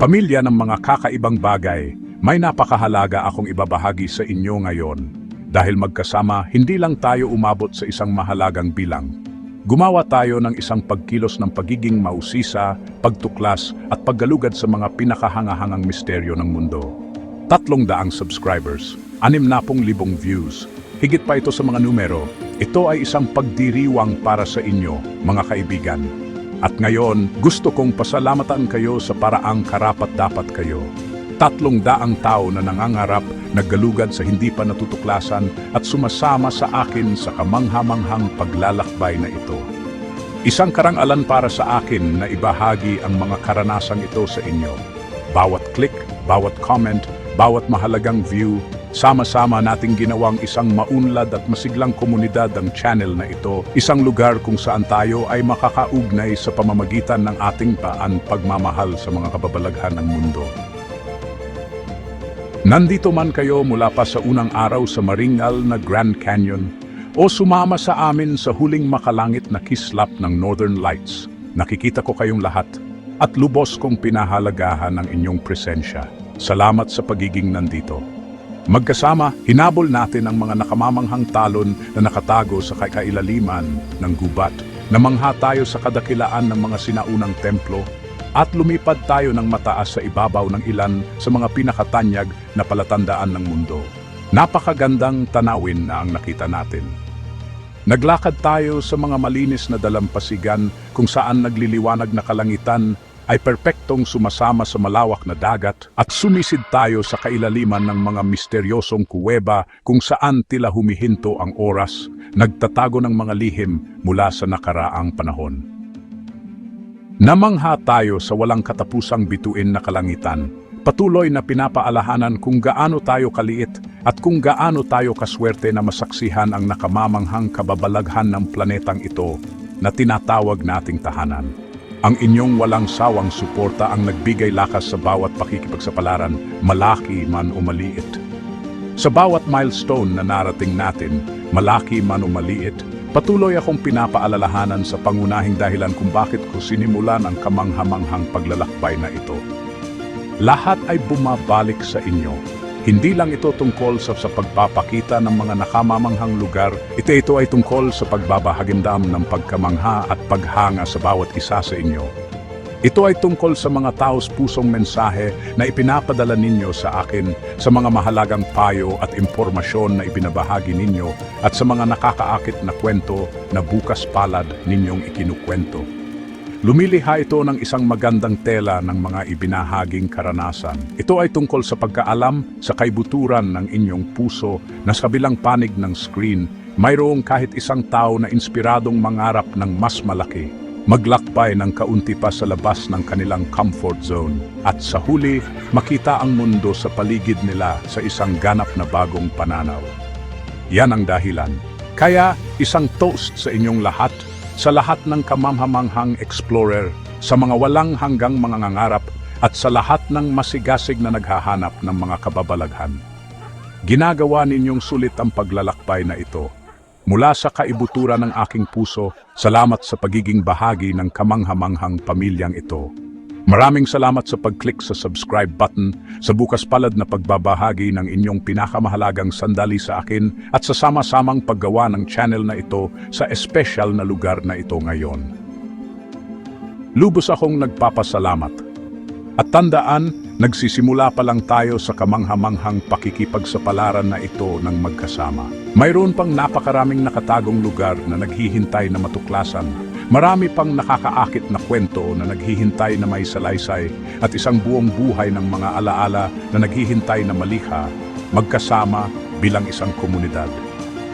Pamilya ng mga kakaibang bagay, may napakahalaga akong ibabahagi sa inyo ngayon. Dahil magkasama, hindi lang tayo umabot sa isang mahalagang bilang. Gumawa tayo ng isang pagkilos ng pagiging mausisa, pagtuklas at paggalugad sa mga pinakahangahangang misteryo ng mundo. Tatlong daang subscribers, anim na pong libong views. Higit pa ito sa mga numero. Ito ay isang pagdiriwang para sa inyo, mga kaibigan. At ngayon, gusto kong pasalamatan kayo sa paraang karapat dapat kayo. Tatlong daang tao na nangangarap, naggalugad sa hindi pa natutuklasan at sumasama sa akin sa kamanghamanghang paglalakbay na ito. Isang karangalan para sa akin na ibahagi ang mga karanasang ito sa inyo. Bawat click, bawat comment, bawat mahalagang view, sama-sama nating ginawang isang maunlad at masiglang komunidad ang channel na ito, isang lugar kung saan tayo ay makakaugnay sa pamamagitan ng ating paan pagmamahal sa mga kababalaghan ng mundo. Nandito man kayo mula pa sa unang araw sa maringal na Grand Canyon o sumama sa amin sa huling makalangit na kislap ng Northern Lights, nakikita ko kayong lahat at lubos kong pinahalagahan ang inyong presensya. Salamat sa pagiging nandito. Magkasama, hinabol natin ang mga nakamamanghang talon na nakatago sa kailaliman ng gubat. Namangha tayo sa kadakilaan ng mga sinaunang templo at lumipad tayo ng mataas sa ibabaw ng ilan sa mga pinakatanyag na palatandaan ng mundo. Napakagandang tanawin na ang nakita natin. Naglakad tayo sa mga malinis na dalampasigan kung saan nagliliwanag na kalangitan ay perpektong sumasama sa malawak na dagat at sumisid tayo sa kailaliman ng mga misteryosong kuweba kung saan tila humihinto ang oras, nagtatago ng mga lihim mula sa nakaraang panahon. Namangha tayo sa walang katapusang bituin na kalangitan, patuloy na pinapaalahanan kung gaano tayo kaliit at kung gaano tayo kaswerte na masaksihan ang nakamamanghang kababalaghan ng planetang ito na tinatawag nating tahanan. Ang inyong walang sawang suporta ang nagbigay lakas sa bawat pakikipagsapalaran, malaki man o maliit. Sa bawat milestone na narating natin, malaki man o maliit, patuloy akong pinapaalalahanan sa pangunahing dahilan kung bakit ko sinimulan ang kamanghamanghang paglalakbay na ito. Lahat ay bumabalik sa inyo. Hindi lang ito tungkol sa, sa pagpapakita ng mga nakamamanghang lugar, ito ito ay tungkol sa pagbabahagindam ng pagkamangha at paghanga sa bawat isa sa inyo. Ito ay tungkol sa mga taos pusong mensahe na ipinapadala ninyo sa akin sa mga mahalagang payo at impormasyon na ibinabahagi ninyo at sa mga nakakaakit na kwento na bukas palad ninyong ikinukwento. Lumiliha ito ng isang magandang tela ng mga ibinahaging karanasan. Ito ay tungkol sa pagkaalam sa kaibuturan ng inyong puso na sa kabilang panig ng screen, mayroong kahit isang tao na inspiradong mangarap ng mas malaki maglakbay ng kaunti pa sa labas ng kanilang comfort zone at sa huli makita ang mundo sa paligid nila sa isang ganap na bagong pananaw. Yan ang dahilan. Kaya isang toast sa inyong lahat, sa lahat ng kamamhamanghang explorer, sa mga walang hanggang mga ngangarap at sa lahat ng masigasig na naghahanap ng mga kababalaghan. Ginagawa ninyong sulit ang paglalakbay na ito Mula sa kaibuturan ng aking puso, salamat sa pagiging bahagi ng kamanghamanghang pamilyang ito. Maraming salamat sa pag-click sa subscribe button, sa bukas palad na pagbabahagi ng inyong pinakamahalagang sandali sa akin at sa sama-samang paggawa ng channel na ito sa espesyal na lugar na ito ngayon. Lubos akong nagpapasalamat. At tandaan, nagsisimula pa lang tayo sa kamanghamanghang pakikipagsapalaran na ito ng magkasama. Mayroon pang napakaraming nakatagong lugar na naghihintay na matuklasan. Marami pang nakakaakit na kwento na naghihintay na may salaysay at isang buong buhay ng mga alaala na naghihintay na malikha, magkasama bilang isang komunidad.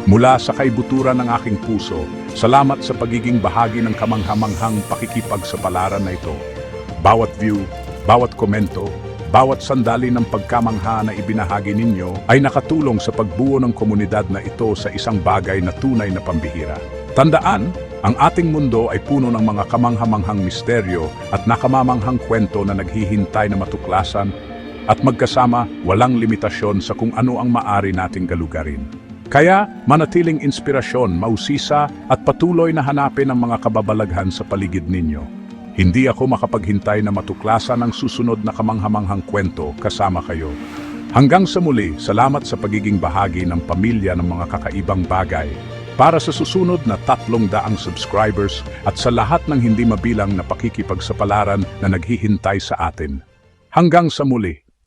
Mula sa kaibuturan ng aking puso, salamat sa pagiging bahagi ng kamanghamanghang pakikipagsapalaran na ito. Bawat view, bawat komento, bawat sandali ng pagkamangha na ibinahagi ninyo ay nakatulong sa pagbuo ng komunidad na ito sa isang bagay na tunay na pambihira. Tandaan, ang ating mundo ay puno ng mga kamanghamanghang misteryo at nakamamanghang kwento na naghihintay na matuklasan at magkasama walang limitasyon sa kung ano ang maari nating galugarin. Kaya manatiling inspirasyon, mausisa at patuloy na hanapin ang mga kababalaghan sa paligid ninyo. Hindi ako makapaghintay na matuklasan ang susunod na kamanghamanghang kwento kasama kayo. Hanggang sa muli, salamat sa pagiging bahagi ng pamilya ng mga kakaibang bagay. Para sa susunod na tatlong daang subscribers at sa lahat ng hindi mabilang na pakikipagsapalaran na naghihintay sa atin. Hanggang sa muli.